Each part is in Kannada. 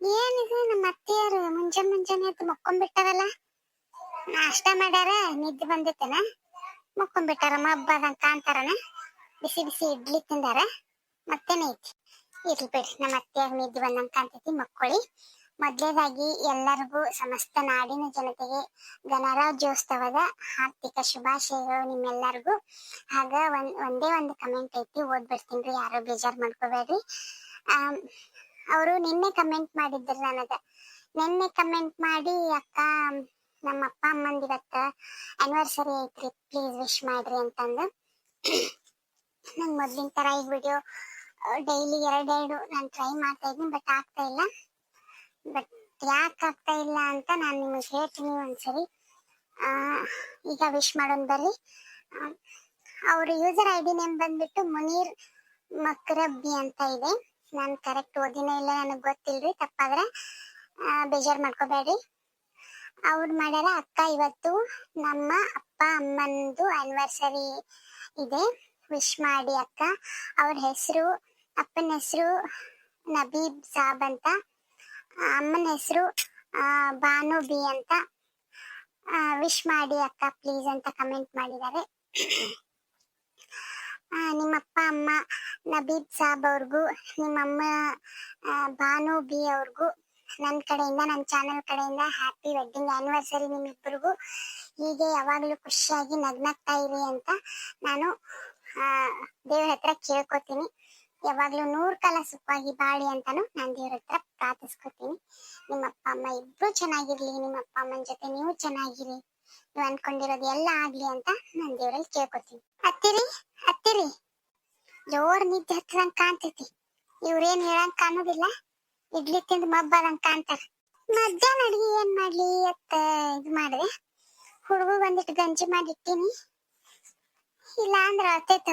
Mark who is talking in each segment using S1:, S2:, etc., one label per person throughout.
S1: ಏನಿದು, ನಮ್ಮ ಅತ್ತೆಯರು ಮುಂಜಾನೆ ಮುಂಜಾನೆ ಎದ್ದು ಮಕ್ಕೊಂಡ್ಬಿಟ್ಟಾರಲ್ಲ ನಾಷ್ಟ ಮಾಡ್ಯಾರ, ನಿದ್ದೆ ಬಂದಿತ್ತೇನ? ಮಕ್ಕೊಂಡ್ಬಿಟ್ಟಾರ ಮಬ್ಬದಂಗ ಅಂತಾರನ? ಬಿಸಿ ಬಿಸಿ ಇಡ್ಲಿ ತಿಂದಾರ? ಮತ್ತೇನ ಐತಿ? ಇರ್ಲಿ ಬಿಡ್ರಿ, ನಮ್ಮ ಅತ್ತೆಯವ್ರ ನಿದ್ದೆ ಬಂದಂಗ ಕಾಣ್ತೈತಿ ಮಕ್ಕೊಳ್ಳಿ. ಮೊದ್ಲೇದಾಗಿ ಎಲ್ಲರಿಗೂ ಸಮಸ್ತ ನಾಡಿನ ಜನತೆಗೆ ಗಣರಾಜ್ಯೋತ್ಸವದ ಹಾರ್ದಿಕ ಶುಭಾಶಯಗಳು ನಿಮ್ಮೆಲ್ಲರಿಗೂ. ಹಾಗ ಒಂದ್, ಒಂದೇ ಒಂದು ಕಮೆಂಟ್ ಐತಿ, ಓದ್ಬಿಡ್ತೀನಿ ಯಾರು ಬೇಜಾರ್ ಮಾಡ್ಕೋಬೇಡ್ರಿ. ಅವರು ನಿನ್ನೆ ಕಮೆಂಟ್ ಮಾಡಿದ್ರು ನನಗೆ. ನಿನ್ನೆ ಕಮೆಂಟ್ ಮಾಡಿ, ಅಕ್ಕ, ನಮ್ಮ ಅಪ್ಪ ಅಮ್ಮಂದು ಇವತ್ತ ಆನಿವರ್ಸರಿ ಐತ್ರಿ ಪ್ಲೀಸ್ ವಿಶ್ ಮಾಡ್ರಿ ಅಂತಂದು. ನಂಗೆ ಮೊದ್ಲಿನ ತರ ಈ ವಿಡಿಯೋ ಡೈಲಿ ಎರಡೆರಡು ನಾನು ಟ್ರೈ ಮಾಡ್ತಾ ಇದ್ದೀನಿ ಬಟ್ ಆಗ್ತಾ ಇಲ್ಲ. ಬಟ್ ಯಾಕೆ ಆಗ್ತಾ ಇಲ್ಲ ಅಂತ ನಾನು ನಿಮಗೆ ಹೇಳ್ತೀನಿ ಒಂದ್ಸರಿ. ಈಗ ವಿಶ್ ಮಾಡೋಣ ಬರ್ರಿ. ಅವ್ರ ಯೂಸರ್ ಐ ಡಿ ನೇಮ್ ಬಂದ್ಬಿಟ್ಟು ಮುನೀರ್ ಮಕ್ರಬ್ಬಿ ಅಂತ ಇದೆ. ನಾನು ಕರೆಕ್ಟ್ ಓದಿನೇ ಇಲ್ಲ ನನಗೆ ಗೊತ್ತಿಲ್ರಿ, ತಪ್ಪಾದ್ರೆ ಬೇಜಾರು ಮಾಡ್ಕೋಬೇಡ್ರಿ. ಅವ್ರು ಮಾಡ್ಯಾರ ಅಕ್ಕ ಇವತ್ತು ನಮ್ಮ ಅಪ್ಪ ಅಮ್ಮಂದು ಆನಿವರ್ಸರಿ ಇದೆ. ವಿಶ್ ಮಾಡಿ ಅಕ್ಕ. ಅವ್ರ ಹೆಸರು, ಅಪ್ಪನ ಹೆಸರು ನಬೀಬ್ ಸಾಬ್ ಅಂತ. ಅಮ್ಮನ ಹೆಸರು ಬಾನು ಬಿ ಅಂತ. ವಿಶ್ ಮಾಡಿ ಅಕ್ಕ ಪ್ಲೀಸ್ ಅಂತ ಕಮೆಂಟ್ ಮಾಡಿದ್ದಾರೆ. ಆ, ನಿಮ್ಮ ಅಪ್ಪ ಅಮ್ಮ ನಬೀದ್ ಸಾಬ್ ಅವ್ರಿಗೂ ನಿಮ್ಮಮ್ಮ ಭಾನು ಬಿ ಅವ್ರಿಗೂ ನನ್ನ ಕಡೆಯಿಂದ ನನ್ನ ಚಾನೆಲ್ ಕಡೆಯಿಂದ ಹ್ಯಾಪಿ ವೆಡ್ಡಿಂಗ್ ಆನಿವರ್ಸರಿ ನಿಮ್ಮಿಬ್ಬರಿಗೂ ಹೀಗೆ ಯಾವಾಗಲೂ ಖುಷಿಯಾಗಿ ನಗ್ನಗ್ತಾ ಇರಿ ಅಂತ ನಾನು ದೇವ್ರ ಹತ್ರ ಕೇಳ್ಕೊತೀನಿ. ಯಾವಾಗಲೂ ನೂರು ಕಾಲ ಸುಖವಾಗಿ ಬಾಳಿ ಅಂತಾನು ನಾನು ದೇವ್ರ ಹತ್ರ ಪ್ರಾರ್ಥಿಸ್ಕೊತೀನಿ. ನಿಮ್ಮ ಅಪ್ಪ ಅಮ್ಮ ಇಬ್ರು ಚೆನ್ನಾಗಿರ್ಲಿ. ನಿಮ್ಮ ಅಪ್ಪ ಅಮ್ಮನ ಜೊತೆ ನೀವು ಚೆನ್ನಾಗಿರಿ. ನೀವು ಅನ್ಕೊಂಡಿರೋದು ಎಲ್ಲ ಆಗ್ಲಿ ಅಂತ ನಾನು ದೇವ್ರಲ್ಲಿ ಕೇಳ್ಕೊತೀನಿ ಹತ್ತಿರಿ ಹತ್ತಿರಿ ಜೋರ್ ನಿದ್ದೆ ಹತ್ತದಂಗ್ ಕಾಣ್ತೈತಿ. ಇವ್ರೇನ್ ಹೇಳಂಗ್ ಕಾಣೋದಿಲ್ಲ. ಇಡ್ಲಿ ತಿಂದು ಮಬ್ಬದಂಗ್ ಕಾಣ್ತಾರ. ಮಧ್ಯಾಹ್ನ ಅಡಿಗೆ ಏನ್ ಮಾಡ್ಲಿ ಅತ್ತ ಇದು ಮಾಡಿದೆ. ಹುಡುಗ ಬಂದಿಟ್ಟು ಗಂಜಿ ಮಾಡಿಟ್ಟಿನಿ. ಇಲ್ಲ ಅಂದ್ರೆ ಅತ್ತೈತ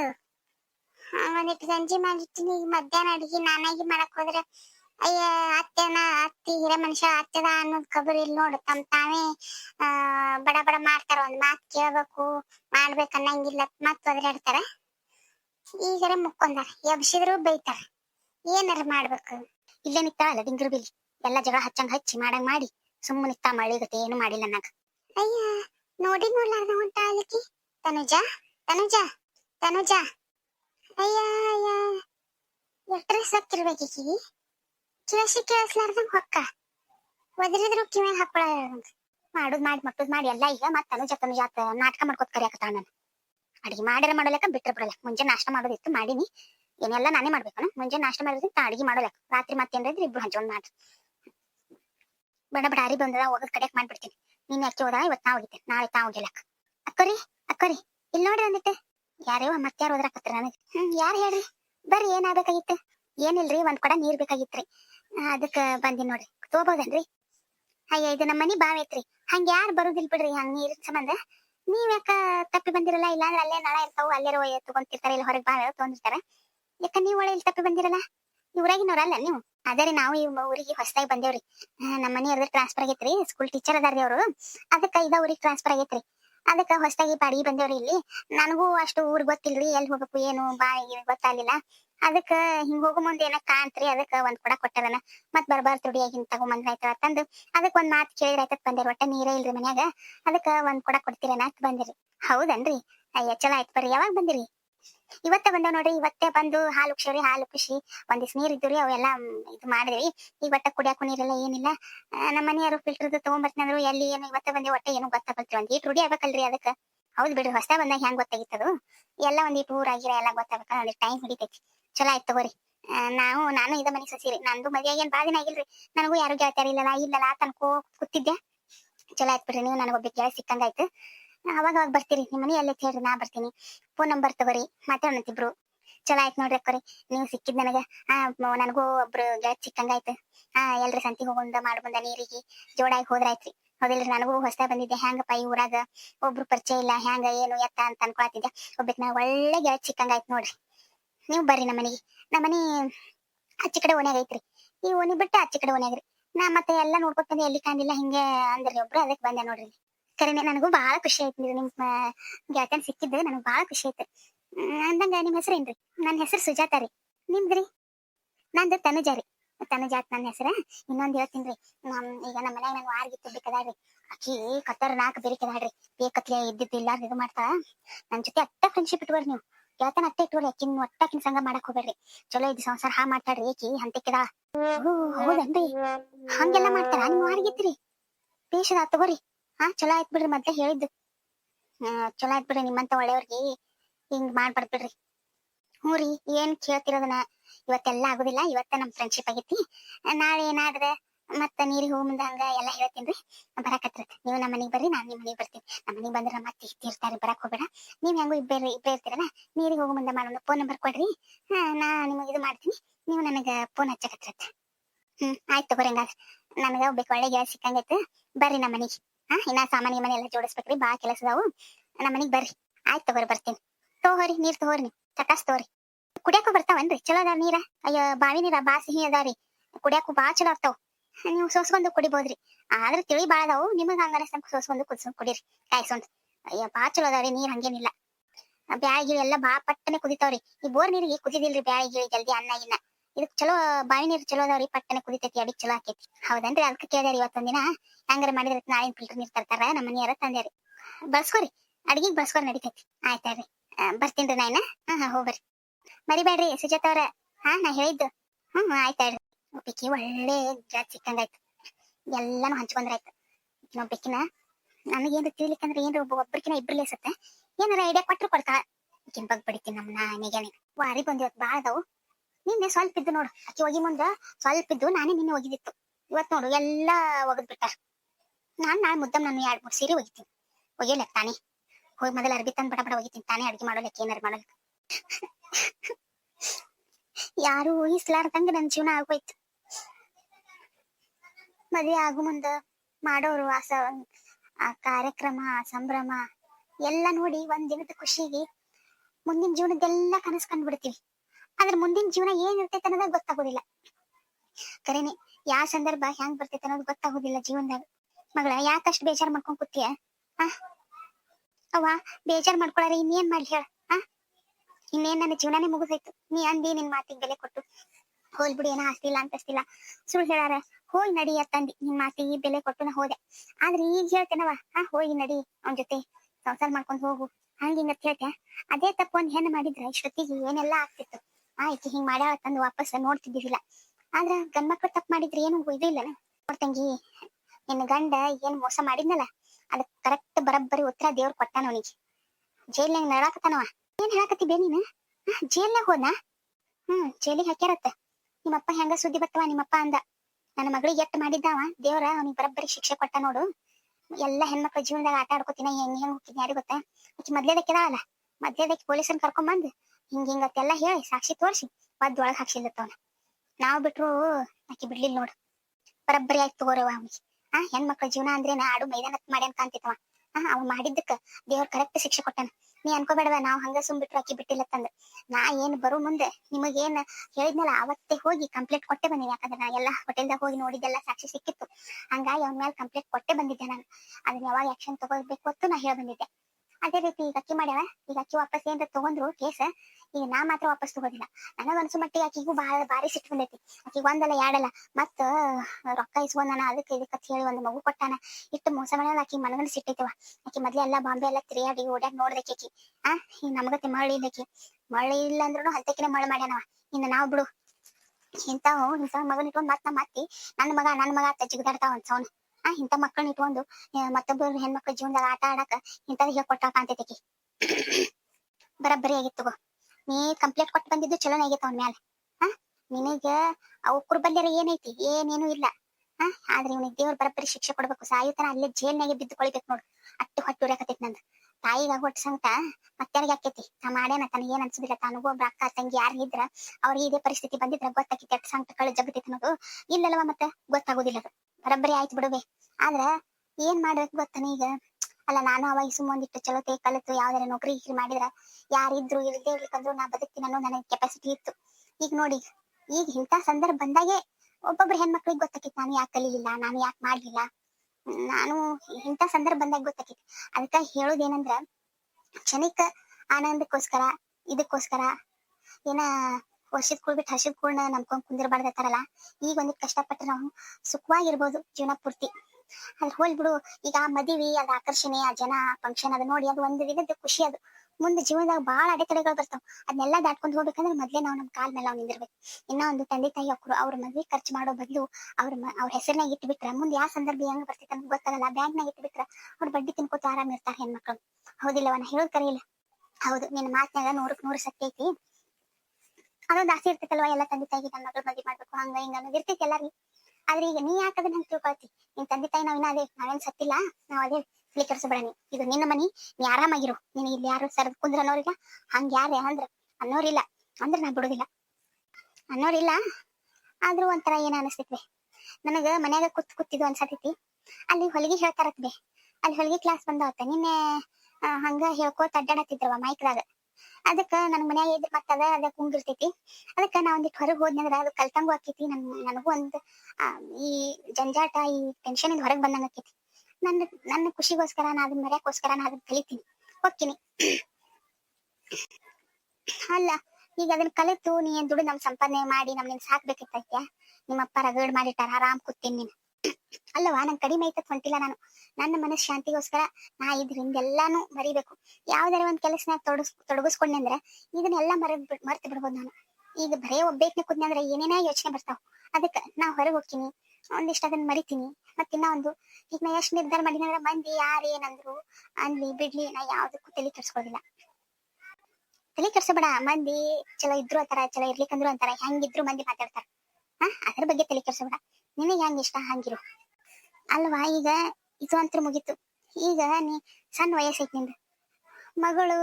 S1: ಒಂದಿಟ್ಟು ಗಂಜಿ ಮಾಡಿಟ್ಟಿನಿ. ಈಗ ಮಧ್ಯಾಹ್ನ ಅಡಿಗೆ ನಾನಾಗಿ ಮಾಡಕ್ ಹೋದ್ರೆ ಅಯ್ಯ ಅತ್ತೆನ ಅತ್ತಿ ಹಿರೇ ಮನುಷ್ಯ ಅತ್ತೆದ ಅನ್ನೋದ್ ಖಬರ್ ಇಲ್ಲಿ ನೋಡು ತಮ್ ತಾವೇ ಆ ಬಡ ಬಡ ಮಾಡ್ತಾರ ಒಂದ್ ಮಾತ್ ಕೇಳ್ಬೇಕು ಮಾಡ್ಬೇಕು ಅನ್ನಂಗಿಲ್ಲ ಮತ್ ಒದರಾಡ್ತಾರ ಈಗರೆ ಮುಕ್ಕೊಂದಾರ ಎಬ್ಸಿದ್ರು ಬೈತಾರ. ಏನಾರ ಮಾಡ್ಬೇಕು? ಇಲ್ಲೇ ನಿತ್ತಾಳ ಡಿಂಗ್ರ ಬಿಲಿ ಎಲ್ಲ ಜಗಳ ಹಚ್ಚಂಗ್ ಹಚ್ಚಿ ಮಾಡಂಗ್ ಮಾಡಿ ಸುಮ್ಮನೆ ನಿತ್ತ ಮಳಿಗತೆ ಏನು ಮಾಡಿಲ್ಲ ನಂಗ. ಅಯ್ಯ ನೋಡಿ ನೋಡ್ಲಾರ್ದ ಹೊಂಟ ಅಲ್ಲಿ ತನುಜ ತನುಜ ತನುಜ. ಅಯ್ಯ ಅಯ್ಯ. ಎಷ್ಟ್ರೆ ಸತ್ತಿರ್ಬೇಕೀಕಿಗಿ ಕೇಳಿಸಿ ಕೇಳಿಸ್ಲಾರ್ದಂಗ ಹೊಕ್ಕ. ಒದರಿದ್ರು ಕಿವಿ ಹಾಕೊಳ ಮಾಡುದ್ ಮಾಡಿ ಮಕ್ಕಳದ್ ಮಾಡಿ ಎಲ್ಲ ಈಗ ಮತ್ತ ಅನುಜ ತನುಜ ಆತ ನಾಟಕ ಮಾಡ್ಕೊತ ಕರಿಯಾಕತ್ತಾಳ ನಾನು. ಅಡಿಗೆ ಮಾಡಿರ ಮಾಡಲಕ್ಕ ಬಿಟ್ರ ಬಿಡಲ್ಲ. ಮುಂಜಾನೆ ನಾಷ್ಟ ಮಾಡೋದಿತ್ತು, ಮಾಡೀನಿ. ಏನೆಲ್ಲ ನಾನೇ ಮಾಡ್ಬೇಕನ. ಮುಂಜಾನೆ ನಾಷ್ಟ ಮಾಡೋದಿತ್ತು ಅಡಿಗೆ ಮಾಡೋಲಕ್ಕ ರಾತ್ರಿ ಮತ್ತೇನ್ರ ಇಬ್ರು ಹಂಚೋಣ ಮಾಡ್ರಿ ಬಡ ಬಡಾರಿ ಬಂದದ, ಹೋಗೋದ್ ಕಡೆಯಕ್ ಮಾಡ್ಬಿಡ್ತೀನಿ. ನೀನ್ ಅಕ್ಕಿ ಹೋದ? ಇವತ್ ನಾ ಹೋಗಿದ್ದೆ. ನಾಳೆ ತಾ ಹೋಗಿಲ್ಲಕ್ಕ. ಅಕ್ಕರಿ ಅಕ್ಕರಿ ಇಲ್ಲಿ ನೋಡ್ರಿ ಅಂದಿಟ್ಟು ಮತ್ತೆ ಮತ್ತಾರು ಹೋದ್ರಾಕತ್ರ ನನಗೆ. ಹ್ಮ್, ಯಾರು ಹೇಳ್ರಿ? ಬರ್ರಿ ಏನಾಗ್ಬೇಕಾಗಿತ್ತು ಏನಿಲ್ರಿ? ಒಂದ್ ಕೊಡ ನೀರ್ ಬೇಕಾಗಿತ್ರಿ. ಅದಕ್ಕ ಬಂದಿನ್ ನೋಡ್ರಿ. ತಗೋಬಹುದೇನ್ರಿ? ಅಯ್ಯ, ಇದು ನಮ್ಮ ಮನಿ ಬಾವಿ ಐತ್ರಿ. ಹಂಗ ಯಾರು ಬರುದಿಲ್ ಬಿಡ್ರಿ ಹಂಗ ನೀರಿನ ಸಂಬಂಧ? ನೀವ್ ಯಾಕ ತಪ್ಪಿ ಬಂದಿರಲ್ಲ? ಇಲ್ಲಾಂದ್ರೆ ಅಲ್ಲೇ ನಳ ಇರ್ತಾವು, ಅಲ್ಲೇ ತಗೊಂತಿರ್ತಾರ, ಇಲ್ಲ ಹೊರಗೆ ಬಾವಿ ತಗೊಂಡಿರ್ತಾರ. ಯಾಕ ನೀವ್ ಒಳ್ಳೆ ಇಲ್ಲಿ ತಪ್ಪಿ ಬಂದಿರಲ್ಲ? ಇವ್ರಾಗಿನವ್ರಲ್ಲ ನೀವು? ಅದೇ ನಾವು ಈ ಊರಿಗೆ ಹೊಸದಾಗಿ ಬಂದೇವ್ರಿ. ನಮ್ಮ ಮನೆಯವ್ರದ್ದು ಟ್ರಾನ್ಸ್ಫರ್ ಆಗೈತ್ರಿ. ಸ್ಕೂಲ್ ಟೀಚರ್ ಅದಾರ್ರಿ ಅವರು. ಅದಕ್ಕ ಇದ ಊರಿಗೆ ಟ್ರಾನ್ಸ್ಫರ್ ಆಗೈತ್ರಿ. ಅದಕ್ಕ ಹೊಸದಾಗಿ ಬಾಡಿಗೆ ಬಂದೇವ್ರಿ ಇಲ್ಲಿ. ನನಗೂ ಅಷ್ಟು ಊರ್ ಗೊತ್ತಿಲ್ರಿ. ಎಲ್ಲಿ ಹೋಗ್ಬೇಕು, ಏನು ಬಾ ಗೊತ್ತಾಗ್ಲಿಲ್ಲ. ಅದಕ್ಕ ಹಿಂಗ್ ಹೋಗೋ ಮುಂದೆ ಏನ ಕಾಂತ್ರಿ ಅದಕ್ಕ ಒಂದ್ ಕೊಡ ಕೊಟ್ಟದನ. ಮತ್ ಬರ್ಬಾರ್ ತುಡಿಯಾಗಿ ಹಿಂಗ್ ತಗೊಂಬಂದ್ರ ಆಯ್ತ ತಂದು. ಅದಕ್ಕ ಒಂದ್ ಮಾತ್ ಕೇಳಿದ್ರ ಆಯ್ತದ್ ಬಂದಿರ್, ಒಟ್ಟ ನೀರೇ ಇಲ್ರಿ ಮನ್ಯಾಗ. ಅದಕ್ಕ ಒಂದ್ ಕೊಡ ಕೊಡ್ತಿರೇನ ಅಂತ ಬಂದಿರಿ. ಹೌದನ್ರಿ? ಅಯ್ಯ, ಚಲೋ ಆಯ್ತು ಬರ್ರಿ. ಯಾವಾಗ ಬಂದಿರಿ? ಇವತ್ತ ಬಂದವ್ ನೋಡ್ರಿ, ಇವತ್ತೇ ಬಂದು ಹಾಲು ಉಕ್ಷವ್ರಿ ಹಾಲು ಖುಷಿ ಒಂದಿಸ್ ನೀರ್ ಇದ್ರಿ ಅವೆಲ್ಲ ಇದು ಮಾಡಿದ್ರಿ ಈಗ ಒಟ್ಟ ಕುಡಿಯಾಕು ನೀರೆಲ್ಲ ಏನಿಲ್ಲ. ನಮ್ಮ ಮನೆಯವರು ಫಿಲ್ಟರ್ ತಗೊಂಬರ್ತಿನಂದ್ರು ಎಲ್ಲಿ ಏನು, ಇವತ್ತ ಬಂದೆ ಒಟ್ಟೆ ಏನು ಗೊತ್ತಾಗಲ್ರಿ ಒಂದ್ ಈಟ್ ರೂಢಿ ಆಗ್ಬೇಕಲ್ರಿ ಅದಕ್ಕ. ಹೌದ್ ಬಿಡ್ರಿ ಹೊಸ ಬಂದಾಗ ಹೆಂಗ್ ಗೊತ್ತಾಗಿತ್ತದು? ಎಲ್ಲ ಒಂದ್ ಈಟ್ ಊರಾಗಿರ, ಎಲ್ಲ ಗೊತ್ತಾಗ್ಬೇಕಲ್ಲ ಒಂದಿಟ್ ಟೈಮ್ ಹಿಡಿತೈತಿ. ಚಲೋ ಆಯ್ತು ತಗೋರಿ. ನಾವು, ನಾನು ಇದ ಮನೆ ಸಸಿರಿ ನಂದು ಮದ್ವೆ ಏನ್ ಬಾಳ ದಿನ ಆಗಿಲ್ರಿ. ನನಗೂ ಯಾರು ಗೆಳತಿಯರ್ ಇಲ್ಲಲ್ಲ ಇಲ್ಲಲ್ಲ ತನ್ಕೋ ಕೂತಿದ್ದೆ. ಚಲೋ ಆಯ್ತು ಬಿಡ್ರಿ, ನೀವು ನನಗೊಬ್ಬ ಗೆಳ ಸಿಕ್ಕಂಗಾಯ್ತು ಅವಾಗ ಅವಾಗ ಬರ್ತೀರಿ. ನಿಮ್ಮ ಮನೆ ಎಲ್ಲಿ ಹೇಳ್ರಿ ನಾ ಬರ್ತೀನಿ. ಫೋನ್ ನಂಬರ್ ತಗೋರಿ, ಮಾತಾಡೋಣಂತಿಬ್ರು. ಚಲೋ ಆಯ್ತು ನೋಡ್ರಿ ಅಕ್ಕೋರಿ. ನೀವು ಸಿಕ್ಕಿದ್ ನನಗ ಮ- ನನಗೂ ಒಬ್ರು ಗೆಳತಿ ಸಿಕ್ಕಂಗಾಯ್ತು ಆ, ಎಲ್ರಿ ಸಂತಿ ಹೋಗೊಂದ ಮಾಡ್ಬಂದ ನೀರಿಗೆ ಜೋಡಾಗಿ ಹೋದ್ರಾಯ್ತ್ರಿ. ಹೌದಿಲ್ರಿ, ನನಗೂ ಹೊಸ ಬಂದಿದ್ದೆ. ಹ್ಯಾಂಗಪ್ಪ ಈ ಊರಾಗ? ಒಬ್ರು ಪರಿಚಯ ಇಲ್ಲ, ಹ್ಯಾಂಗ, ಏನು, ಎತ್ತ ಅಂತ ಅನ್ಕೊಳತಿದ್ದೆ ಒಬ್ಬಕ್ ನಾ ಒಳ್ಳೆ ಗೆಳತಿ ಸಿಕ್ಕಂಗಾಯ್ತು ನೋಡ್ರಿ. ನೀವು ಬರ್ರಿ ನಮ್ಮ ಮನೆಗೆ. ನಮ್ಮ ಮನೆ ಅಚ್ಚ ಕಡೆ ಓಣ್ಯಾಗ ಐತ್ರಿ. ಈ ಓಣಿ ಬಿಟ್ಟು ಅಚ್ಚ ಕಡೆ ಓಣ್ಯಾಗ್ರಿ. ನಾ ಮತ್ತೆ ಎಲ್ಲ ನೋಡ್ಕೊತ ಎಲ್ಲಿ ಕಾಣಿಲ್ಲ ಹಿಂಗೆ ಅಂದ್ರಿ ಒಬ್ರು, ಅದಕ್ಕೆ ಬಂದೆ ನೋಡ್ರಿ. ಕರೆನೆ ನನಗೂ ಬಹಳ ಖುಷಿ ಆಯ್ತು ನೀವು ನಿಮ್ ಗೆಳತನ್ ಸಿಕ್ಕಿದ್ದು, ನನಗೆ ಬಹಳ ಖುಷಿ ಆಯ್ತು. ಅಂದಂಗ ಅಂದಂಗ ನಿಮ್ ಹೆಸರೇನ್ರಿ ನನ್ನ ಹೆಸರು ಸುಜಾತ ರೀ. ನಿಮ್ದ್ರಿ? ನಂದು ತನುಜ ರೀ. ತನುಜಾತ್ ನನ್ನ ಹೆಸರ. ಇನ್ನೊಂದ್ ಹೇಳ್ತೀನಿ ನಮ್, ಈಗ ನಮ್ಮ ಮನ್ಯಾಗ ನನ್ ಗಿತ್ತು ಬೇಕದಾಳ್ರಿ ಅಕ್ಕಿ ಕತ್ತರ್ ನಾಲ್ಕು ಬೇರಿಕದಾಳ್ರಿ. ಬೇಕತ್ಲೆ ಇದ್ದಿದ್ದು ಇಲ್ಲ ಇದು ಮಾಡ್ತಾ. ನನ್ ಜೊತೆ ಅಟ್ಟ ಫ್ರೆಂಡ್ಶಿಪ್ ಇಟ್ಕೊಳ್ರಿ ನೀವು. ಗೆಳತನ ಅತ್ತೆ ಇಟ್ಕೊಳ್ರಿ ಆಕಿನ್ ಒಟ್ಟಾಕಿನ ಸಂಗ ಮಾಡಕ್ ಹೋಗ್ಬೇಡ್ರಿ. ಚಲೋ ಇದ್ ಸಂಸಾರ ಹಾ ಮಾಡ್ತಾಳ್ರಿ ಏಕಿ, ಹಂತಕ್ಕಿದ. ಹೌದನ್ರಿ? ಹಂಗೆಲ್ಲ ಮಾಡ್ತಾರ? ನಿಮ್ ವಾರ್ಗಿತ್ರಿ ಬೇಷದ ತಗೋರಿ. ಹಾ, ಚಲೋ ಆಯ್ತ್ ಬಿಡ್ರಿ ಮೊದ್ಲೇ ಹೇಳಿದ್ದು. ಚಲೋ ಆಯ್ತ್ ಬಿಡ್ರಿ ನಿಮ್ಮಂತ ಒಳ್ಳೆಯವ್ರಿಗೆ. ಹಿಂಗ್ ಮಾಡ್ಬಾರ್ದ್ ಬಿಡ್ರಿ ಹ್ಞೂ ರೀ, ಏನ್ ಕೇಳ್ತಿರೋದನ್ನ ಇವತ್ತೆಲ್ಲ ಆಗುದಿಲ್ಲ. ಇವತ್ತ ನಮ್ ಫ್ರೆಂಡ್ಶಿಪ್ ಆಗೈತಿ. ನಾಳೆ ಏನಾದ್ರೆ ಮತ್ತ ನೀರಿಗೆ ಹೋಗು ಮುಂದ ಹಂಗ ಎಲ್ಲಾ ಹೇಳ್ತೀನಿ ಬರಕತ್ರ ನೀವು ನಮ್ಮ ಮನೆಗೆ ಬರ್ರಿ, ನಾನು ನಿಮ್ಮ ಮನೆಗೆ ಬರ್ತೀನಿ. ನಮ್ಮ ಮನೆಗೆ ಬಂದ್ರ ಮತ್ತೆ ಇರ್ತಾರೆ, ಬರಕ್ ಹೋಗ್ಬೇಡ. ನೀವು ಹೆಂಗೂ ಇಬ್ಬರು ಇಬ್ಬರೇ ಇರ್ತೀರಲ್ಲ, ನೀರಿಗೆ ಹೋಗೋ ಮುಂದೆ ಮಾಡೋಣ ಫೋನ್ ನಂಬರ್ ಕೊಡ್ರಿ. ನಾ ನಿಮಗೆ ಇದು ಮಾಡ್ತೀನಿ. ನೀವು ನನಗೆ ಫೋನ್ ಹಚ್ಚಕತ್ರ ಹ್ಮ್, ಆಯ್ತು ತಗೋರಿ ಹಂಗಾದ್ರೆ. ನನಗೆ ಒಬ್ಬ ಒಳ್ಳೆ ಗೆಳತಿ ಸಿಕ್ಕಂಗೈತೆ ಬರ್ರಿ ನಮ್ಮ ಮನೆಗೆ. ಹಾ, ಇನ್ನ ಸಾಮಾನ್ಯ ಮನೆ ಎಲ್ಲ ಜೋಡಿಸ್ಬೇಕ್ರಿ ಬಾ ಕೆಲಸ ಅದಾವು. ನಮ್ಮ ಮನೆಗೆ ಬರ್ರಿ. ಆಯ್ತು ತಗೋರಿ, ಬರ್ತೀನಿ. ತಗೋರಿ, ನೀರ್ ತಗೋರಿ ನೀವು. ಚಟಾಸ್ ತಗೋರಿ. ಕುಡಿಯಾಕು ಬರ್ತಾವನ್ರಿ? ಚಲೋ ಅದಾವ ನೀರ? ಅಯ್ಯೋ, ಬಾವಿ ನೀರ ಬಾ ಸಿಹಿ ಅದಾವ್ರಿ. ಕುಡಿಯಾಕು ಬಾ ಚಲೋ ಆಗ್ತಾವ. ನೀವು ಸೋಸ್ಕೊಂಡು ಕುಡಿಬೋದ್ರಿ. ಆದ್ರೆ ತಿಳಿ ಬಾಳ ಅದಾವು ನಿಮಗ್ ಹಂಗಾರ ಸೋಸ್ಕೊಂಡು ಕುದಿಸ್ ಕುಡೀರಿ. ಕಾಯಿಸ್ಕೊಂಡು ಅಯ್ಯ ಬಾ ಚಲೋ ಅದಾವ್ರಿ, ನೀರ್ ಹಂಗೇನಿಲ್ಲ. ಬ್ಯಾಳಿ ಎಲ್ಲ ಬಾ ಪಟ್ಟನೆ ಕುದಿತಾವ್ರಿ. ಈ ಬೋರ್ ನೀರಿಗೆ ಕುದಿದಿಲ್ರಿ ಬ್ಯಾಳಿ ಗಿಳಿ, ಜಲ್ದಿ ಅನ್ನ ಗಿನ್ನ. ಇದಕ್ ಚಲೋ ಬಾವಿ ನೀರ್ ಚಲೋ ಅದಾವ್ರಿ, ಪಟ್ಟನೆ ಕುದಿತೈತಿ, ಅಡಿಗೆ ಚಲೋ ಆಕೈತಿ. ಹೌದನ್ರಿ? ಅದಕ್ಕೆ ಕೇಳ್ದಾರಿ ಇವತ್ತೊಂದಿನ ಹಂಗಾರ ಮಾಡಿದ್ರೆ ನಾಳಿನ ಫಿಲ್ಟರ್ ನೀರ್ ತರ್ತಾರ, ನಮ್ಮ ಮನೆಯಾರ ತಂದೇರಿ ಬಳಸ್ಕೊರಿ ಅಡಿಗೆ ಬಳಸ್ಕೊರಿ ನಡಿತೈತಿ. ಆಯ್ತಾರ್ರಿ ಬರ್ತೀನ್ರಿ ನಾ ಇನ್ನ. ಹಾ ಹಾ, ಹೋಗ್ಬರ್ರಿ. ಮರಿಬೇಡ್ರಿ, ಸುಜಾತ ಅವ್ರ. ಹಾ, ನಾ ಹೇಳಿದ್ದು. ಹ್ಮ್ ಆಯ್ತಾಳ್ರಿ ಒಬ್ಬಿಕಿ ಒಳ್ಳೆ ಜಾತಿ ಸಿಕ್ಕಂಗಾಯ್ತು ಎಲ್ಲಾನು ಹಂಚ್ಕೊಂಡ್ರಾಯ್ತು. ಒಬ್ಬಿಕಿನ ನನಗೇನು ತಿಳಿಲಿಕ್ಕಂದ್ರೆ ಏನ್ರ ಒಬ್ಬ ಒಬ್ಬರಿಕಿನ ಇಬ್ರಲ್ಲಿ ಅನ್ಸತ್ತೆ ಏನಾರ ಐಡಿಯಾ ಕೊಟ್ರು ಕೊಡ್ತಾ ಆಕಿನ್ ಬಗ್ ಬಡಿತೀನಿ ನಮ್ಮ ನಾನಿಗೆ ವಾರಿ ಬಂದ್ ಇವತ್ತು ಭಾಳ ಅದಾವು. ನಿನ್ನೆ ಸ್ವಲ್ಪ ಇದ್ದು ನೋಡು, ಆಕಿ ಹೋಗಿ ಮುಂದ ಸ್ವಲ್ಪ ಇದ್ದು ನಾನೇ ನಿನ್ನೆ ಒಗಿದಿತ್ತು ಇವತ್ ನೋಡು, ಎಲ್ಲಾ ಒಗದ್ ಬಿಟ್ಟಾರ ನಾನ್ ನಾಳೆ ಮುದ್ದಮ್ ನಾನು ಎರಡ್ ಮೂರ್ ಸೀರೆ ಒಗಿತೀನಿ. ಒಗಿಯಲ್ಲ ತಾನೇ? ಹೋಗಿ ಮೊದಲ ಅರ್ಬಿ ತಂದ್ ಬಡ ಬಡ ಒಗಿತೀನಿ. ತಾನೇ ಅಡ್ಗೆ ಮಾಡೋಲಕ್ಕೆ, ಏನಾರ ಮಾಡೋಲಕ್ಕೆ? ಯಾರು ಊಹಿಸ್ಲಾರ್ದಂಗ ನನ್ ಜೀವನ ಆಗೋಯ್ತು. ಮದ್ವೆ ಆಗೋ ಮುಂದ ಮಾಡೋರು ಆ ಆ ಕಾರ್ಯಕ್ರಮ, ಆ ಸಂಭ್ರಮ ಎಲ್ಲ ನೋಡಿ ಒಂದ್ ದಿನದ ಖುಷಿಗೆ ಮುಂದಿನ ಜೀವನದೆಲ್ಲ ಕನಸು ಕಂಡ್ಬಿಡ್ತೀವಿ. ಆದ್ರೆ ಮುಂದಿನ ಜೀವನ ಏನ್ ಇರ್ತೈತೆ ಅನ್ನೋದಾಗ ಗೊತ್ತಾಗೋದಿಲ್ಲ. ಕರೇನೆ ಯಾವ ಸಂದರ್ಭ ಹೆಂಗ್ ಬರ್ತೈತೆ ಅನ್ನೋದು ಗೊತ್ತಾಗೋದಿಲ್ಲ ಜೀವನದಾಗ. ಮಗಳ, ಯಾಕಷ್ಟು ಬೇಜಾರ್ ಮಾಡ್ಕೊಂಡ್ ಕೂತಿಯ? ಆ? ಅವ್ವ, ಬೇಜಾರ್ ಮಾಡ್ಕೊಳಾರ, ಇನ್ನೇನ್ ಮಾಡ್ಲಿ ಹೇಳ. ಆ? ಇನ್ನೇನ್ ನನ್ನ ಜೀವನನೇ ಮುಗಿದೋಯ್ತು. ನೀ ಅಂದಿ ನಿನ್ ಮಾತಿಗೆ ಬೆಲೆ ಕೊಟ್ಟು. ಹೋಲ್ಬಿಡಿ ಏನೋ ಆಸ್ತಿಲ್ಲ, ಅಂತಸ್ತಿಲ್ಲ. ಸುಳ್ಳು ಹೇಳಾರ. ಹೋಗಿ ನಡಿ ಅತ್ತಂದಿ ನಿನ್ ಮಾತಿಗೆ ಬೆಲೆ ಕೊಟ್ಟು ನಾ ಹೋದೆ. ಆದ್ರೆ ಈಗ ಹೇಳ್ತೇನವ ಹಾ ಹೋಗಿ ನಡಿ ಅವನ್ ಜೊತೆ ಸಂಸಾರ ಮಾಡ್ಕೊಂಡ್ ಹೋಗು. ಹಂಗ ಹಿಂಗ ಹೇಳ್ತೆ ಅದೇ ತಪ್ಪು ಒಂದ್ ಹೆಣ್ಣು ಮಾಡಿದ್ರ ಇಷ್ಟೊತ್ತಿಗೆ ಏನೆಲ್ಲ ಆಗ್ತಿತ್ತು? ಆಯ್ತು, ಹಿಂಗ್ ಮಾಡ್ಯಾಳ ತಂದು ವಾಪಸ್ ನೋಡ್ತಿದ್ದಿಲ್ಲ ಆದ್ರ ಗಂಡ್ಮಕ್ಳು ತಪ್ಪು ಮಾಡಿದ್ರೆ ಏನು ಇದು ಇಲ್ಲನ? ನೋಡ್ತಂಗಿ ನಿನ್ನ ಗಂಡ ಏನ್ ಮೋಸ ಮಾಡಿದ್ನಲ್ಲ, ಅದಕ್ ಕರೆಕ್ಟ್ ಬರಬ್ಬರಿ ಉತ್ತರ ದೇವ್ರ ಕೊಟ್ಟಾನ ಅವನಿಗೆ. ಜೈಲ್ನಾಗ ನಡಾಕತ್ತಾನವ ಏನ್ ಹೇಳಕತ್ತಿ ಬೇ ನೀನು? ಜೈಲ್ನಾಗ ಹೋದ್ನಾ? ಹ್ಮ್, ಜೈಲಿಗೆ ಹಾಕ್ಯಾರತ್ತ. ನಿಮ್ಮಪ್ಪ ಹೆಂಗ ಸುದ್ದಿ ಬರ್ತವ ನಿಮ್ಮಪ್ಪ ಅಂದ. ನನ್ನ ಮಗಳಿಗೆ ಎತ್ತ ಮಾಡಿದ್ದಾವ. ದೇವ್ರ ಅವನಿಗೆ ಬರಬ್ಬರಿ ಶಿಕ್ಷೆ ಕೊಟ್ಟ ನೋಡು. ಎಲ್ಲ ಹೆಣ್ಮಕ್ಳ ಜೀವನದಾಗ ಆಟ ಆಡ್ಕೋತಿನ, ಹೆಂಗ್ ಹೆಂಗ್ ಹೋಗ್ತೀನಿ ಯಾರಿಗೆ ಗೊತ್ತಾ? ಆಕಿ ಮೊದ್ಲೇದಕ್ಕಿದಾವಲ್ಲ ಮೊದ್ಲೇದಕ್ಕೆ ಪೊಲೀಸನ್ ಕರ್ಕೊಂಡ್ ಹಿಂಗ ಹಿಂಗತ್ತೆಲ್ಲ ಹೇಳಿ ಸಾಕ್ಷಿ ತೋರ್ಸಿ ಒದ್ ಒಳಗ್ ಹಾಕ್ಸಿಲ್ಲತ್ತವನ ನಾವ್ ಬಿಟ್ರು ಆಕಿ ಬಿಡ್ಲಿಲ್ಲ ನೋಡು. ಬರಬ್ಬರಿ ಆಯ್ತು ತಗೋರವ ಅವ್ನಿಗೆ. ಆ, ಹೆಣ್ಮಕ್ಳ ಜೀವನ ಅಂದ್ರೇನ ಆಡು ಮೈದಾನ ಮಾಡ್ಯಾನ ಕಾಂತಿತ್ತವ ಆ, ಅವ್ ಮಾಡಿದ್ದಕ್ಕ ದೇವ್ರ ಕರೆಕ್ಟ್ ಶಿಕ್ಷೆ ಕೊಟ್ಟಾನ. ನೀ ಅನ್ಕೋಬೇಡವ, ನಾವ್ ಹಂಗ ಸುಮ್ ಬಿಟ್ರು ಆಕಿ ಬಿಟ್ಟಿಲ್ಲ ತಂದ್ ನಾ ಏನ್ ಬರೋ ಮುಂದೆ ನಿಮಗೇನ್ ಹೇಳಿದ್ನಲ್ಲ ಅವತ್ತೇ ಹೋಗಿ ಕಂಪ್ಲೇಂಟ್ ಕೊಟ್ಟೆ ಬಂದಿನಿ ಯಾಕಂದ್ರೆ ನಾ ಎಲ್ಲಾ ಹೋಟೆಲ್ದಾಗ ಹೋಗಿ ನೋಡಿದ್ದೆಲ್ಲ ಸಾಕ್ಷಿ ಸಿಕ್ಕಿತ್ತು. ಹಂಗಾಗಿ ಅವ್ನ ಮೇಲೆ ಕಂಪ್ಲೇಂಟ್ ಕೊಟ್ಟೆ ಬಂದಿದ್ದೆ ನಾನು. ಅದನ್ನ ಯಾವಾಗ ಆಕ್ಷನ್ ತಗೋಬೇಕು ಅಂತ ನಾ ಹೇಳ ಬಂದಿದ್ದೆ. ಅದೇ ರೀತಿ ಈಗ ಅಕ್ಕಿ ಮಾಡ್ಯಾವ. ಈಗ ಅಕ್ಕಿ ವಾಪಸ್ ಏನ್ರ ತಗೊಂಡ್ರು ಕೇಸ, ಈಗ ನಾ ಮಾತ್ರ ವಾಪಸ್ ತಗೋದಿಲ್ಲ. ನನಗ ಅನ್ಸು ಮಟ್ಟಿಗೆ ಆಕಿಗೂ ಬಹಳ ಭಾರಿ ಸಿಟ್ಟು ಬಂದೈತಿ. ಆಕಿಗೆ ಒಂದಲ್ಲ, ಎರಡಲ್ಲ. ಮತ್ತ, ರೊಕ್ಕ ಇಸ್ಕೊಂಡಾನ, ಅದಕ್ಕೆ ಇದಕ್ಕೆ ಹೇಳಿ ಒಂದು ಮಗು ಕೊಟ್ಟಾನ. ಇಟ್ಟು ಮೋಸ ಮಾಡ್ಯಾನ ಆಕಿ ಮನಗನ್ ಸಿಟ್ಟೈತವ ಆಕಿ ಮೊದ್ಲೆ ಎಲ್ಲಾ ಬಾಂಬೆ ಎಲ್ಲ ತಿರುಗಾಡಿ ಓಡ್ಯಾಕ್ ನೋಡ್ದಕ್ಕೆ ಆಕಿ ಆ ಈಗ ನಮಗತ್ತೆ ಮಳ್ಳಿ ಇದ್ದಕಿ ಮಳಿ ಇಲ್ಲ ಅಂದ್ರೂ ಹಂತಕಿನ ಮಳೆ ಮಾಡ್ಯಾನವ. ಇನ್ನು ನಾವ್ ಬಿಡು. ಇಂತಾವ್ ಇಂಥ ಮಗನ್ ಇಟ್ಕೊಂಡ್ ಮತ್ತ ಮತ್ತಿ. ನನ್ನ ಮಗ ನನ್ನ ಮಗ ಅಂತ ಜಿಗದಾಡ್ತಾವ ಅಂತ ಆ ಇಂತ ಮಕ್ಕಳನ್ನ ಇಟ್ಕೊಂಡು ಮತ್ತೊಬ್ಬರ ಹೆಣ್ಮಕ್ಳ ಜೀವನದಾಗ ಆಟ ಆಡಕ ಇಂಥದ್ ಹೇಳ್ಕೊಟ್ಟಾಕ ಅಂತೈತಿ ಬರಬ್ಬರಿ ಆಗಿತ್ತು ನೀ ಕಂಪ್ಲೇಂಟ್ ಕೊಟ್ಟು ಬಂದಿದ್ದು ಚಲೋನ ಆಗೈತೆ ಅವ್ನ ಮ್ಯಾಲ. ಹಾ? ನಿನಗ ಅವ್ರ ಬಲ್ಯರ ಏನೈತಿ? ಏನೇನು ಇಲ್ಲ. ಹಾ? ಆದ್ರೆ ಇವನಿಗೆ ದೇವ್ರ ಬರಬ್ಬರಿ ಶಿಕ್ಷೆ ಕೊಡ್ಬೇಕು. ಸಾಯುತನ ಅಲ್ಲೇ ಜೇಲ್ನಾಗೆ ಬಿದ್ದು ಕೊಳಿಬೇಕು ನೋಡು. ಅಟ್ಟು ಹೊಟ್ಟು ಉರಿಯಾಕತೈತಿ ನಂದು. ತಾಯಿಗ ಹೊಟ್ಟು ಸಂಕಟ ಮತ್ತಾರಿಗೆ ಆಕೈತಿ. ತಾ ಮಾಡ್ಯಾನ, ತನಗೆ ಏನ್ ಅನ್ಸುದಿಲ್ಲ. ತಾನು ಒಬ್ರ ಅಕ್ಕ, ತಂಗಿ ಯಾರು ಇದ್ರ ಅವ್ರಿಗೆ ಇದೇ ಪರಿಸ್ಥಿತಿ ಬಂದಿದ್ರ ಗೊತ್ತಾಕಿತ್ತು ಎಟ್ ಕಳ್ ಜಗತೈತಿ ಅನ್ನೋದು ಇಲ್ಲಲ್ವ ಮತ್ತೆ? ಗೊತ್ತಾಗೋದಿಲ್ಲ ಅದು. ಬರಬ್ಬರಿ ಆಯ್ತು ಬಿಡುವೆ. ಆದ್ರ ಏನ್ ಮಾಡ್ಬೇಕು ಗೊತ್ತಾನ ಈಗ? ಅಲ್ಲ ನಾನು ಅವಾಗ ಸುಮ್ಮೊಂದಿಟ್ಟು ಚಲೋತೆ ಕಲಿತು ಯಾವ್ದಾರ ನೌಕರಿ ಗಿಕ್ರಿ ಮಾಡಿದ್ರ ಯಾರಿದ್ರು ಇಲ್ದೇ ಇರ್ಲಿಕ್ಕಂದ್ರು ನಾ ಬದುಕ್ತೀನಿ ಅನ್ನೋ ನನಗೆ ಕೆಪಾಸಿಟಿ ಇತ್ತು. ಈಗ ನೋಡಿ, ಈಗ ಇಂಥ ಸಂದರ್ಭ ಬಂದಾಗೆ ಒಬ್ಬೊಬ್ರು ಹೆಣ್ಮಕ್ಳಿಗೆ ಗೊತ್ತಾಕಿತ್ತು ನಾನು ಯಾಕೆ ಕಲೀಲಿಲ್ಲ, ನಾನು ಯಾಕೆ ಮಾಡ್ಲಿಲ್ಲ. ನಾನು ಇಂಥ ಸಂದರ್ಭ ಬಂದಾಗ ಗೊತ್ತಾಕಿತ್ತು ಅದಕ್ಕ ಹೇಳೋದೇನಂದ್ರ ಕ್ಷಣಿಕ ಆನಂದಕ್ಕೋಸ್ಕರ, ಇದಕ್ಕೋಸ್ಕರ, ಏನ ವರ್ಷದ ಕೂಡ್ಬಿಟ್ಟು ಹಸಿದ ಕೂಡ್ನ ನಂಬ್ಕೊಂಡ್ ಕುಂದಿರ್ಬಾರ್ದು ಅಂತಾರಲ್ಲ, ಈಗ ಒಂದಿಟ್ ಕಷ್ಟಪಟ್ಟು ನಾವು ಸುಖವಾಗಿರ್ಬೋದು ಜೀವನ ಪೂರ್ತಿ. ಅಲ್ಲಿ ಹೋಲ್ ಬಿಡು, ಈಗ ಮದಿವಿ, ಅದ ಆಕರ್ಷಣೆ, ಆ ಜನ ಫಂಕ್ಷನ್ ಅದ ನೋಡಿ ಅದು ಒಂದು ವಿಧದ ಖುಷಿ ಅದು. ಮುಂದೆ ಜೀವನದಾಗ ಬಹಳ ಅಡೆತಡೆಗಳು ಬರ್ತಾವ. ಅದನ್ನೆಲ್ಲ ದಾಟ್ಕೊಂಡು ಹೋಗ್ಬೇಕಂದ್ರೆ ಮೊದ್ಲೇ ನಾವು ನಮ್ ಕಾಲ್ ಮೇಲೆ ನಾವು ನಿಂದಿರ್ಬೇಕು. ಇನ್ನ ಒಂದು ತಂದೆ ತಾಯಿ ಒಕ್ಕರು ಅವ್ರ ಮದ್ವೆ ಖರ್ಚು ಮಾಡೋ ಬದಲು ಅವ್ರ ಅವ್ರ ಹೆಸರಿನಾಗ ಇಟ್ಬಿಟ್ರ, ಮುಂದೆ ಯಾವ ಸಂದರ್ಭ ಹೆಂಗ್ ಬರ್ತೈತೆ ಅಂತ ಗೊತ್ತಾಗಲ್ಲ. ಬ್ಯಾಂಕ್ನಾಗ ಇಟ್ಬಿಟ್ರ ಅವ್ರ ಬಡ್ಡಿ ತಿನ್ಕೋತ ಆರಾಮ್ ಇರ್ತಾರ ಹೆಣ್ಮಕ್ಳು. ಹೌದಿಲ್ಲವ, ನಾ ಹೇಳೋದ್ ಕರೆಯಿಲ್ಲ. ಹೌದು ನಿನ್ನ ಮಾತಿನಾಗ ನೂರಕ್ ನೂರು ಸತ್ಯ ಐತಿ. ಅದೊಂದು ಆಸೆ ಇರ್ತೈತಲ್ವಾ? ಎಲ್ಲ ತಂದೆ ತಾಯಿಗೆ ನನ್ನ ಮಗಳು ಮದ್ವೆ ಮಾಡ್ಬೇಕು, ಹಂಗ ಹಿಂಗ ಅನ್ನೋದು ಇರ್ತೈತಿ ಎಲ್ಲಾರಿ ಆದ್ರೆ ಈಗ ನೀ ಯಾಕೆ ಅದನ್ನ ಹಂಗ್ ತಿಳ್ಕೊಳ್ತಿ? ನಿನ್ ತಂದೆ ತಾಯಿ ನಾವ್ ಇನ್ನ ಅದೇ, ನಾವೇನ್ ಸತ್ತಿಲ್ಲ, ನಾವ್ ಅದೇ ತಲೆ ಕೆಡ್ಸಬೇಡ ನೀ ಇದು ನಿನ್ನ ಮನಿ, ನೀ ಆರಾಮಾಗಿರು. ನೀನ್ ಇಲ್ಲಿ ಯಾರು ಸರದ್ ಕುಂದ್ರ ಅನ್ನೋರಿಲ್ಲ. ಹಂಗ ಯಾರೇ ಅಂದ್ರ, ಅನ್ನೋರಿಲ್ಲ. ಅಂದ್ರ ನಾ ಬಿಡುದಿಲ್ಲ. ಅನ್ನೋರಿಲ್ಲ, ಆದ್ರೂ ಒಂಥರ ಏನ ಅನಿಸ್ತೈತಿ ನನಗ ಮನ್ಯಾಗ ಕುತ್ ಕುತ್ತಿದ್ದು ಅನ್ಸತೈತಿ. ಅಲ್ಲಿ ಹೊಲಿಗೆ ಹೇಳ್ತಾರತ್ಬೆ ಅಲ್ಲಿ ಹೊಲಿಗೆ ಕ್ಲಾಸ್ ಬಂದಾವತ್ತ. ನಿನ್ನೆ ಹಂಗ ಹೇಳ್ಕೋತ ಅಡ್ಡಾಡತ್ತಿದ್ರವ ಮೈಕ್ದಾಗ ಅದಕ್ಕ ನನ್ ಮನ್ಯಾಗ ಇದ್ರ ಮತ್ತ ಅದ ಅದ ಕುಂಗಿರ್ತೈತಿ ಅದಕ್ಕ ನಾ ಒಂದಿಟ್ ಹೊರಗ್ ಹೋದ್ನಂದ್ರ ಅದು ಕಲ್ತಂಗು ಆಕೈತಿ, ನನ್, ನನಗೂ ಒಂದ್ ಈ ಜಂಜಾಟ, ಈ ಟೆನ್ಷನ್ ಇಂದ ಹೊರಗ್ ಬಂದಂಗ ಆಕೇತಿ. ನನ್ನ ನನ್ನ ಖುಷಿಗೋಸ್ಕರ ನಾ ಅದನ್ನ ಮರ್ಯಾಕೋಸ್ಕರ ನಾ ಅದನ್ನ ಕಲಿತೀನಿ. ಹೋಗ್ತೀನಿ. ಅಲ್ಲ, ಈಗ ಅದನ್ನ ಕಲಿತು ನೀ ದುಡ್ಡು ನಮ್ ಸಂಪಾದನೆ ಮಾಡಿ ನಮ್ ನಿನ್ ಸಾಕ್ಬೇಕಿತ್ತೈತ್ಯಾ? ನಿಮ್ಮ ಅಪ್ಪ ರಗಡ್ ಮಾಡಿಟ್ಟಾರ, ಆರಾಮ್ ಕೂತೀನಿ ನೀನು. ಅಲ್ಲವಾ ನಂಗ್ ಕಡಿಮೆ ಐತತ್ ಹೊಂಟಿಲ್ಲ ನಾನು. ನನ್ನ ಮನಸ್ ಶಾಂತಿಗೋಸ್ಕರ ನಾ ಇದ್ರಿಂದ ಎಲ್ಲಾನು ಮರಿಬೇಕು. ಯಾವ್ದಾರ ಒಂದ್ ಕೆಲಸನ ತೊಡಸ್ ತೊಡಗಿಸ್ಕೊಂಡೆ ಅಂದ್ರೆ ಇದನ್ನೆಲ್ಲ ಮರದ್ ಮರ್ತು ಬಿಡ್ಬೋದು ನಾನು. ಈಗ ಬರೇ ಒಬ್ಬೇಕ್ನೆ ಕೂತ್ನೆ ಅಂದ್ರೆ ಏನೇನೋ ಯೋಚನೆ ಬರ್ತಾವ. ಅದಕ್ಕೆ ನಾ ಹೊರಗೆ ಹೋಗ್ತೀನಿ, ಒಂದಿಷ್ಟು ಅದನ್ನ ಮರಿತೀನಿ. ಮತ್ತಿನ್ನ ಒಂದು ಈಗ ನಾ ಎಷ್ಟ್ ನಿರ್ಧಾರ ಮಾಡಿನ ಅಂದ್ರೆ ಮಂದಿ ಯಾರು ಏನಂದ್ರು ಅನ್ಲಿ ಬಿಡ್ಲಿ, ನಾ ಯಾವ್ದಕ್ಕೂ ತಲೆ ಕೆಡ್ಸ್ಕೊಳ್ಳಿಲ್ಲ ತಲೆ ಕೆಡ್ಸಬೇಡ, ಮಂದಿ ಚಲೋ ಇದ್ರು ಅಂತಾರ, ಚಲೋ ಇರ್ಲಿಕ್ಕಂದ್ರು ಅಂತಾರ, ಹೆಂಗಿದ್ರು ಮಂದಿ ಮಾತಾಡ್ತಾರ. ಹಾ, ಅದ್ರ ಬಗ್ಗೆ ತಲೆ ಕೆಡ್ಸಬೇಡ. ನಿನಗೆ ಹೆಂಗ್ ಇಷ್ಟ, ಹಂಗಿರು. ಅಲ್ವಾ? ಈಗ ಇದು ಅಂತ ಮುಗೀತು. ಈಗ ನೀ ಸಣ್ಣ ವಯಸ್ಸೈತಿ ಮಗಳು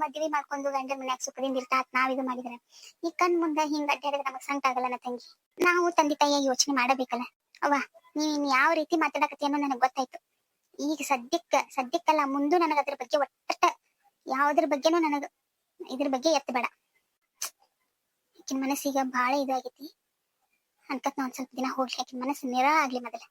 S1: ಮದ್ವೆ ಮಾಡ್ಕೊಂಡು ಗಂಡನ ಮನ್ಯಾಗ ಸುಖದಿಂದ ಇರ್ತಾತ್, ನಾವ್ ಇದು ಮಾಡಿದ್ರೆ. ಈ ಕಣ್ ಮುಂದ ಹಿಂಗ ಅಡ್ಡಾಡಿದ್ರೆ ನಮಗ್ ಸಂಕಟ ಆಗಲ್ಲ ತಂಗಿ? ನಾವು ತಂದೆ ತಾಯಿಯ ಯೋಚನೆ ಮಾಡಬೇಕಲ್ಲ. ಅವ್ವ, ನೀನ್ ಯಾವ ರೀತಿ ಮಾತಾಡಕತ್ತಿ ಅನ್ನೋ ನನಗ್ ಗೊತ್ತಾಯ್ತು. ಈಗ ಸದ್ಯಕ್ಕ, ಸದ್ಯಕ್ಕಲ್ಲ ಮುಂದೂ ನನಗ ಅದ್ರ ಬಗ್ಗೆ ಒಟ್ಟ ಯಾವ್ದ್ರ ಬಗ್ಗೆನೂ ನನಗ ಇದ್ರ ಬಗ್ಗೆ ಎತ್ತಬೇಡ ಈಕಿನ ಮನಸ್ಸೀಗ ಬಾಳ ಇದಾಗೈತಿ. ಅನ್ಕತ್ ನಾ ಒಂದ್ ಸ್ವಲ್ಪ ದಿನ ಹೋಗ್ಲಿ ಆಕಿನ ಮನಸ್ಸು ನಿರ ಆಗ್ಲಿ ಮೊದಲ.